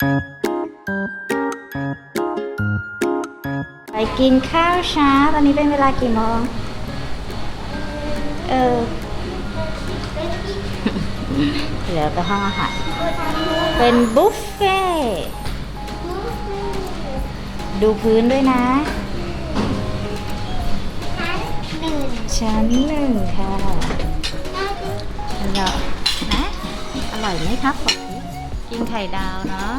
ไปกินข้าวเช้า ตอนนี้เป็นเวลากี่โมง เออเหลือไปห้องอาหาร เป็นบุฟเฟ่ต์ดูพื้นด้วยนะหนึ่งชั้นหนึ่งค่ะแล้วนะอร่อยไหมครับบอ กสิกินไข่ดาวเนาะ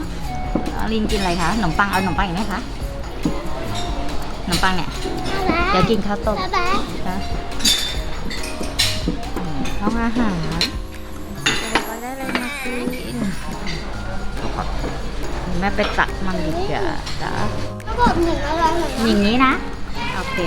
เอาลินกินอะไรคะขนมปังเอาขนมปังอีกไหมคะขนมปังเนี่ยเดี๋ยวกินข้าวต้มบ๊ายบายนะอืมห้องอาหารก็ได้เลยมากินแม่ไปตักมันดีกว่าจ้ะก็บอกหนึ่งอะไรหนึ่งอย่างนี้นะ โอเค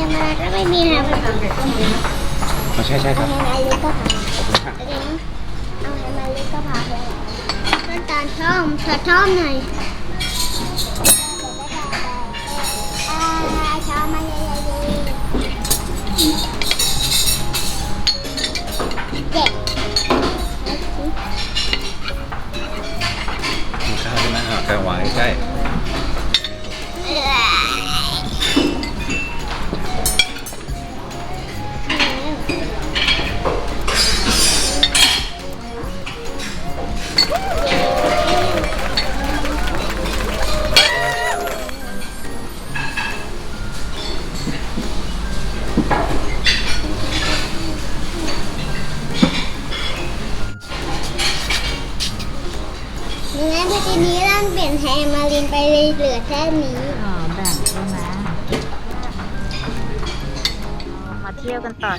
อะไรมาก็ไม่มีทางไปเอาอ๋อใช่ใช่คให้รับมาลิก็พาขอบคุณค่ะเอาเดี๋ยวนะเอาให้มาลิก็พาไปต้นตาลช่อมเธอช่อมหน่อยอ่าช่อมมาเลยเลยเด็กกินข้าวใช่ไหมอะแกวางใกล้งั้น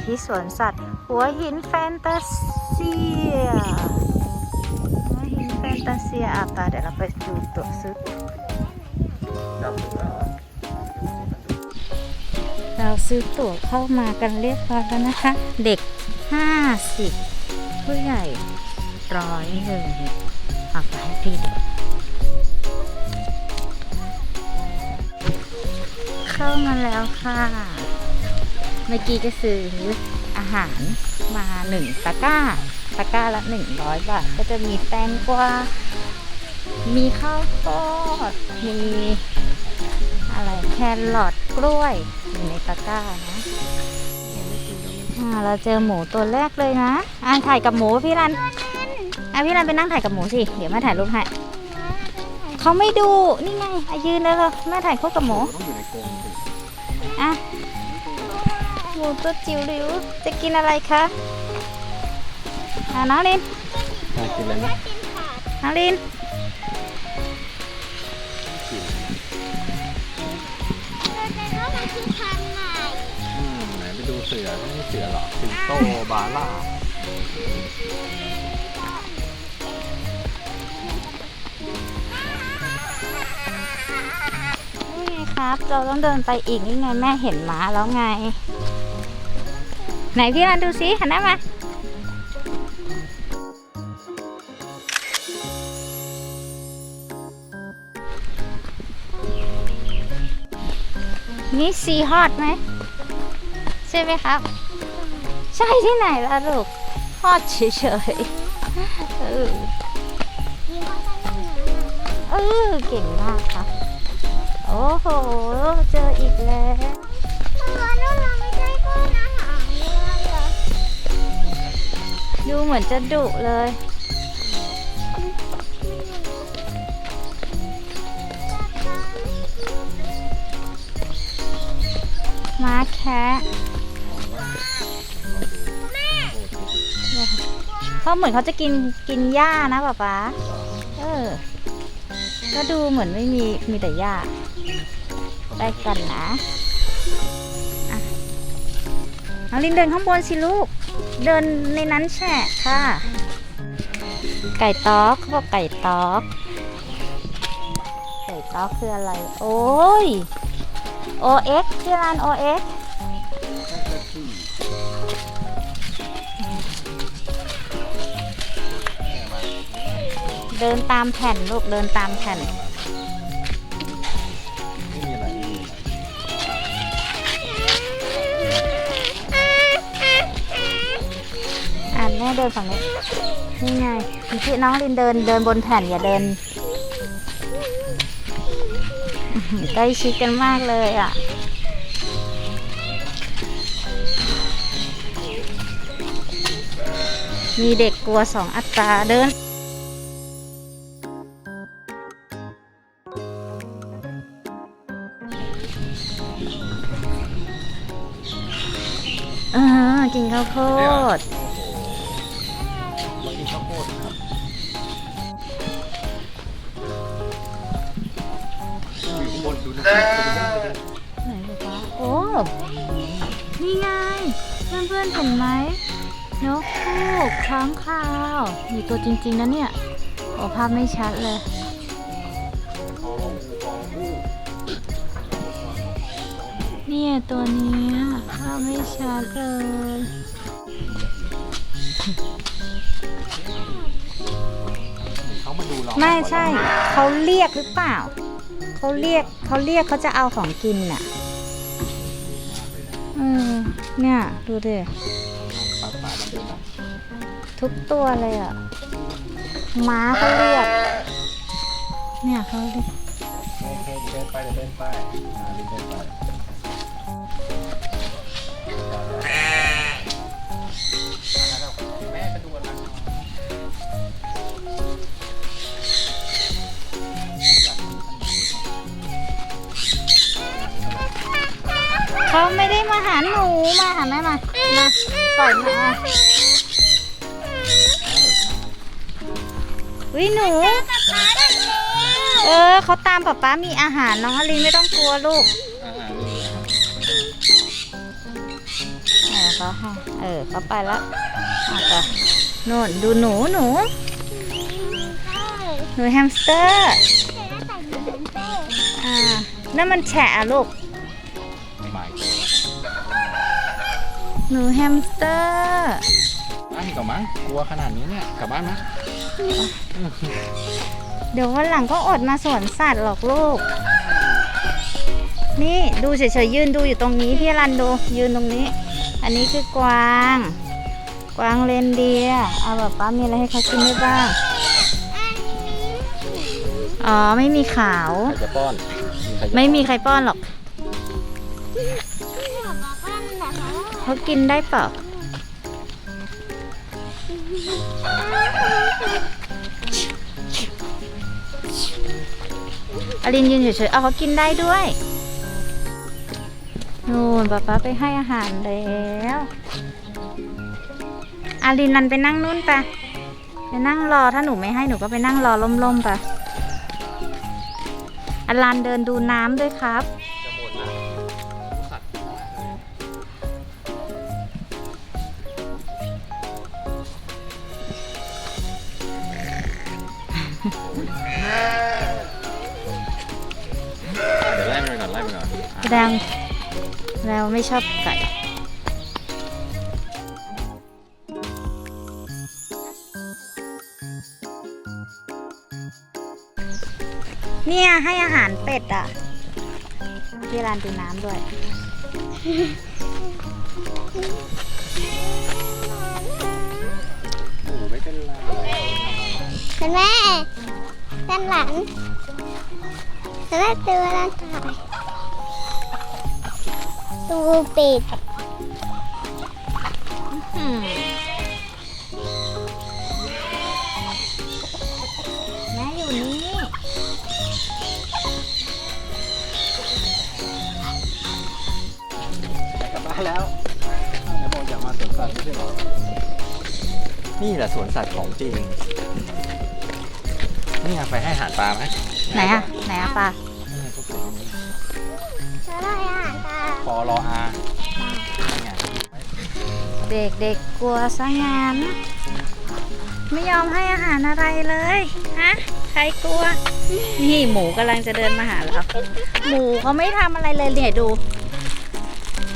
ที่สวนสัตว์ หัวหินแฟนตาเซีย หัวหินแฟนตาเซียอะไปเดี๋ยวเราไปดูตัวซื้อเราซื้อตั๋วเข้ามากันเรียบร้อยแล้วนะคะ เด็ก 50 ผู้ใหญ่ร้อยหนึ่งเอาไปให้พี่ดูเข้ามาแล้วค่ะ เมื่อกี้ก็ซื้ออาหารมาหนึ่งตะกร้า ตะกร้าละหนึ่งร้อยบาท ก็จะมีแตงกวา มีข้าวโพดมีอะไรแครอทกล้วยอยู่ในตะกร้านะอ่าเราเจอหมูตัวแรกเลยนะอ่าถ่ายกับหมูพี่รันอะพี่รันไปนั่งถ่ายกับหมูสิ เดี๋ยวแม่ถ่ายรูปให้เขาไม่ดู นี่ไงยืนเลยเลยแม่ถ่ายคู่กับหมู ต้องอยู่ในกรงสิอะ หมูตัวจิ๋วหลิวจะกินอะไรคะอะน้องลินน่ากินเลยนะน้องลินแต่ว่ามันคือพันธุ์ใหม่อืมไหนไปดูเสือไม่ใช่เสือหรอกสิงโตบาร่านี่ไงครับ เราต้องเดินไปอีกนี่ไงแม่เห็นหมาแล้วไง ไหนพี่รันดูสิหันหน้ามานี่ซีฮอตไหมใช่ไหมครับ ใช่ที่ไหนล่ะลูกฮอตเฉยๆเออเออเก่งมากครับ โอ้โห เจออีกแล้ว ดูเหมือนจะดุเลย ม้าแคะเขาเหมือนเขาจะกินกินหญ้านะป๊าป๊าเออ ก็ดูเหมือนไม่มีมีแต่หญ้า ได้กันนะน้องลินเดินข้างบนสิลูก เดินในนั้นแฉะค่ะ ไก่ต๊อกเขาบอกไก่ต๊อก ไก่ต๊อกคืออะไร โอ้ย OX ชื่อร้าน OX เดินตามแผ่นลูกเดินตามแผ่น ม่เดินฝั่งนี้ นี่ไงพี่น้องลินเดินเดินบนแผ่นอย่าเดิน ใกล้ชิดกันมากเลยอะ มีเด็กกลัวสองอัตราเดินเออกินข้าวโพด พื่อนๆเห็นไหมนกคูกค้างคาวมีตัวจริงๆนะเนี่ยโอภาพไม่ชัดเลย เนี่ยตัวนี้ภาพไม่ชัดเลยเขามาดูเราไม่ใช่ เขาเรียกหรือเปล่า เขาเรียกเขาเรียกเขาจะเอาของกินน่ะ เออเนี่ย ดูดิปลาปลามันเดินมาทุกตัวเลยอะม้าเขาเรียก เนี่ยเขาเรียกเดินไปเดินไปเดินไป เขาไม่ได้มาหาหนูมาหาแม่มา มาปล่อยมาวิหนู เออเขาตามป๊าป๊ามีอาหารน้องอลินไม่ต้องกลัวลูกอ่านี่ครับเออเขาให้เออเขาไปแล้วอะไปนู่นดูหนูหนู หนูแฮมสเตอร์ อ่านั่นมันแฉะอะลูก หนูแฮมสเตอร์บ้านกับมั้งกลัวขนาดนี้เนี่ยกลับบ้านไหมเดี๋ยววันหลังก็อดมาสวนสัตว์หรอกลูก นี่ดูเฉยๆยืนดูอยู่ตรงนี้พี่รันดูยืนตรงนี้ อันนี้คือกวาง กวางเรนเดียร์เอาแบบป้ามีอะไรให้เขากินได้บ้าง อ๋อไม่มีขาว ใครจะป้อนใครจะไม่มีใครป้อนหรอก เขากินได้เปล่าอลินยืนเฉยๆเอาเขากินได้ด้วยนู่นป๊าป๊าไปให้อาหารแล้วอาลินนันไปนั่งนู่นไปะไปนั่งรอถ้าหนูไม่ให้หนูก็ไปนั่งรอล่มๆไปะอลันเดินดูน้ำด้วยครับ ดงเราไม่ชอบไก่เนี่ยให้อาหารเป็ดอะที่ร้านดูน้ำด้วยโอ้ไม่เป็นไรเห็นไหมด้านหลังเห็นไหมตัวด้านถ่าย ตูปิดอืมแม่อยู่นี่ กลับบ้านแล้วไหนบอกอยากมาสวนสัตว์ไม่ใช่เหรอนี่แหละสวนสัตว์ของจริง นี่ไงไปให้อาหารปลาไหมไหนอะไหนอะปลา รออานี่ไงเด็กเด็กกลัวซะงั้นไม่ยอมให้อาหารอะไรเลย ฮะ ใครกลัว นี่หมูกำลังจะเดินมาหาเรา หมูเขาไม่ทำอะไรเลยเนี่ยดู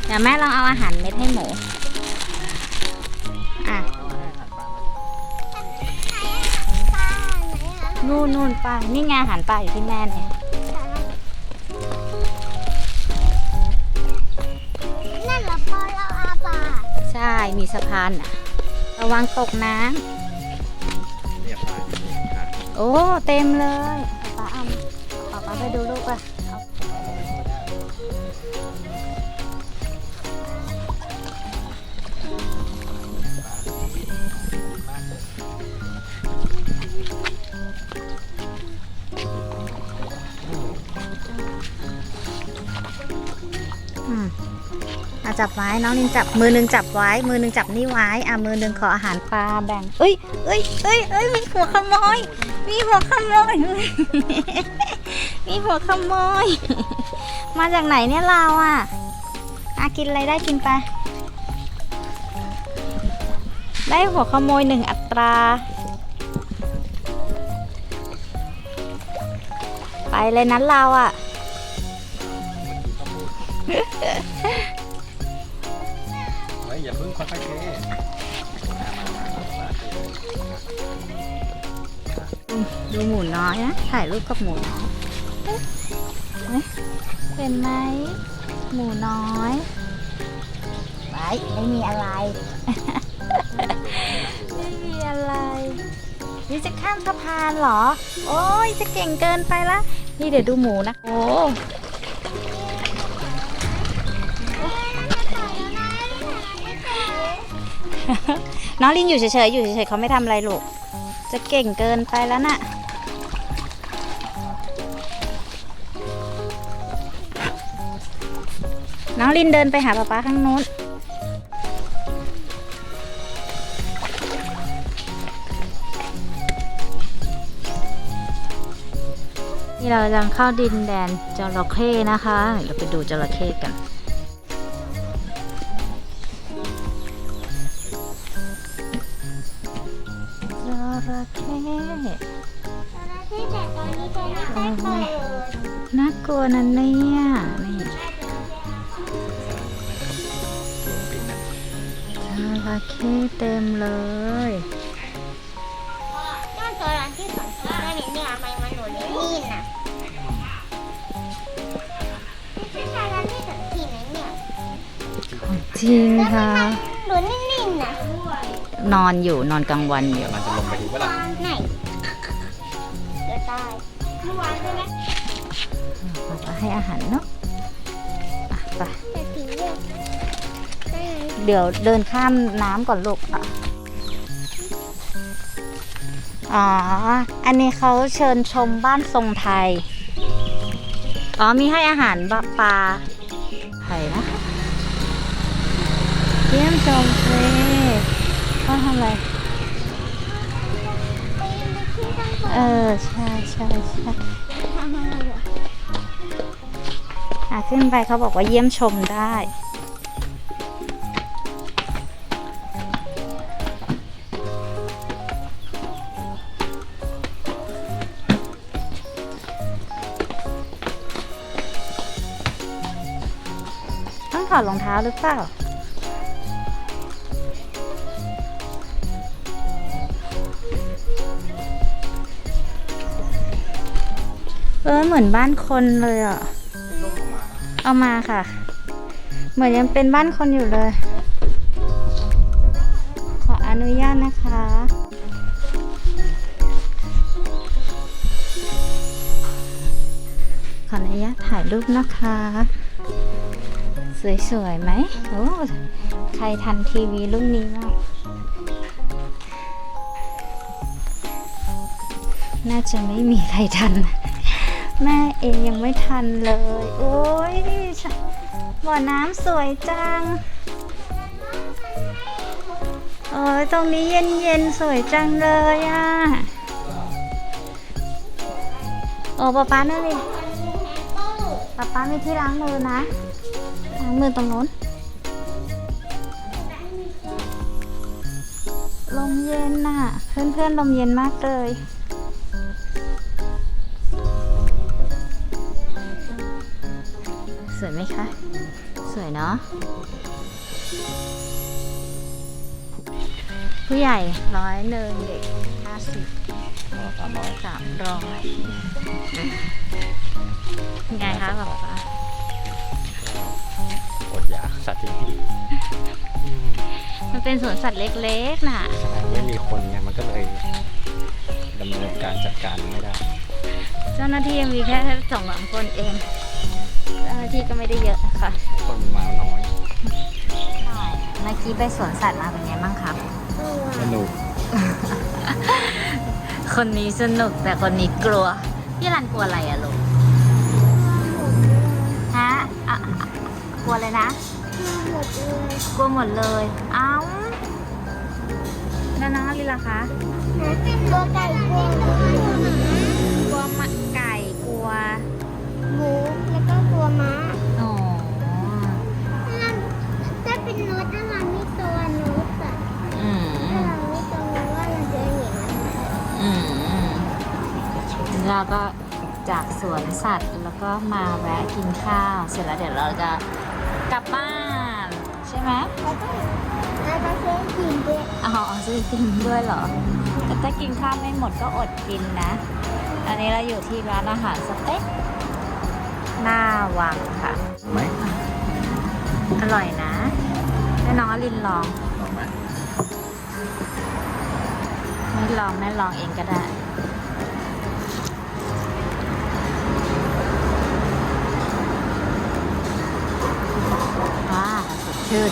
เดี๋ยวแม่ลองเอาอาหารเม็ดให้หมู อะปลาไหนอะนู่นนู่นปลา นี่ไงอาหารปลาอยู่ที่แม่เนี่ย มีสะพานอะ ระวังตกน้เรียบร้อยครับำโอ้ เต็มเลยป้าเอาป้าป้าไปดูลูกป่ะ จับไว้น้องลินจับมือหนึงจับไว้ มือหนึงจับนี่ไว้อะมือหนึงขออาหารปลาแบ่งเอ้ยเอ้ยเอ้ยเอ้ยมีหัวขโมยมีหัวขโมยมีหัวขโมย มาจากไหนเนี่ยเราอะอากินอะไรได้กินไปได้หัวขโมยหนึ่งอัตรา ไปเลยนั้นเราอะ ค่อยๆเทดูหมูน้อยนะ ถ่ายรูปกับหมูน้อยเห็นไหม หมูน้อยไว้ไม่มีอะไร ไม่มีอะไร นี่จะข้ามสะพานเหรอ โอ้ยจะเก่งเกินไปละ นี่เดี๋ยวดูหมูนะ โอ้ น้องลินอยู่เฉยๆอยู่เฉยๆเขาไม่ทำอะไรลูก จะเก่งเกินไปแล้วน่ะน้องลินเดินไปหาป๊าป๊าข้างนู้น นี่เรากำลังเข้าดินแดนจระเข้นะคะ เราไปดูจระเข้กัน ระเข้ที่แต่ตอนนี้จะไม่ค่อยเปิดน่ากลัวนะเนี่ยนี่จระเข้เต็มเลยก็ตัวร้านที่สองที่ได้เนี่ยทำไมมันหนุนนี่น่ะไม่ใช่ร้าที่สองที่ไหนเนี่ยจริงค่ะหนุนนิ่งๆน่ะนอนอยู่นอนกลางวันอยู่ วานใช่ไหมป๊าป๊าให้อาหารเนาะอะไปแต่ผีเนี่ยได้ไงเดี๋ยวเดินข้ามน้ำก่อนลูกอะอ๋อ อันนี้เขาเชิญชมบ้านทรงไทย อ๋อ มีให้อาหารปลาไข่นะเยี่ยมชมเลยเขาทำอะไร เออ ใช่ใช่ใช่อะขึ้นไปเขาบอกว่าเยี่ยมชมได้ต้องถอดรองเท้าหรือเปล่า เออเหมือนบ้านคนเลยอะ เอามาค่ะ เหมือนยังเป็นบ้านคนอยู่เลย ขออนุญาตนะคะ ขออนุญาตถ่ายรูปนะคะ สวยๆไหมโอ้ใครทันทีวีรุ่นนี้บ้างน่าจะไม่มีใครทัน แม่เองยังไม่ทันเลย โอ้ยบ่อน้ำสวยจังเอ้ยตรงนี้เย็นเย็นสวยจังเลยอะ โอ้ป๊าป๊านั่นดิป๊าป๊ามีที่ล้างมือนะ ล้างมือตรงนู้น ลมเย็นน่ะ เพื่อนๆลมเย็นมากเลย ไหมคะ สวยเนาะผู้ใหญ่ร้อยหนึ่งเด็กห้าสิบสามร้อยสามร้อยยังไงคะแบบว่าอดอยากสัตว์ที่นี่อืมมันเป็นสวนสัตว์เล็กๆน่ะใช่ไม่มีคนไงมันก็เลยดำเนินการจัดการไม่ได้ เจ้าหน้าที่ยังมีแค่สองสามคนเองเจ้าหน้า ที่ก็ไม่ได้เยอะนะคะคนมันมาน้อยเมื่อกี้ไปสวนสัตว์มาเป็นไงบ้างครับสนุก คนนี้สนุกแต่คนนี้กลัว พี่รันกลัวอะไรอะลูกฮะอะอะกลัวเลยนะหมดเลยกลัวหมดเลย เอ้าแล้วน้องอลินล่ะคะนะตัวไก่กลัวกลัวมะไก่กลัวหมู แล้วก็กลัวม้าอ๋อถ้าเป็นนุชถ้าเราไม่ตัวนุชอะอืมถ้าเราไม่ตัวนุชว่าเราจะเห็นมันอืมเราก็จากสวนสัตว์แล้วก็มาแวะกินข้าว เสร็จแล้วเดี๋ยวเราจะกลับบ้าน ใช่ไหมแล้วก็แล้วก็เพื่อนกินด้วยอ๋อซื้อกินด้วยเหรอแต่ถ้ากินข้าวไม่หมดก็อดกินนะ อันนี้เราอยู่ที่ร้านอาหารสเต็ก หน้าวังค่ะ ไหมอร่อยนะให้น้องอลินลองลองไหมไม่ลองแม่ลองเองก็ได้ ว้าสดชื่น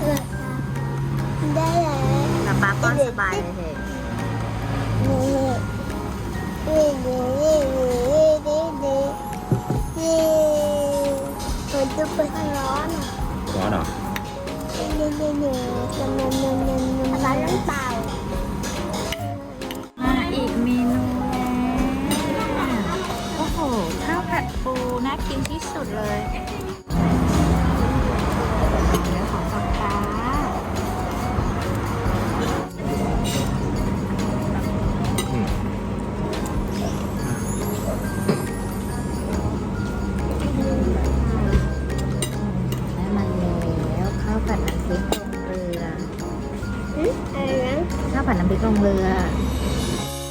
เออได้แล้วกับป้าก็สบายเลยเถอะนี่นี่ ก็ร้อนอะร้อนเหรอนี่นี่นี่มันมันมันมันมันร้อนน้ำเปล่ามาอีกเมนูแล้วโอ้โหข้าวผัดปูน่ากินที่สุดเลย ผัดน้ำพริกลงเรือ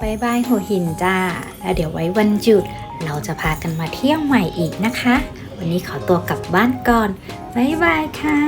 บายบายหัวหินจ้า แล้วเดี๋ยวไว้วันหยุด เราจะพากันมาเที่ยวใหม่อีกนะคะ วันนี้ขอตัวกลับบ้านก่อนบายบายค่ะ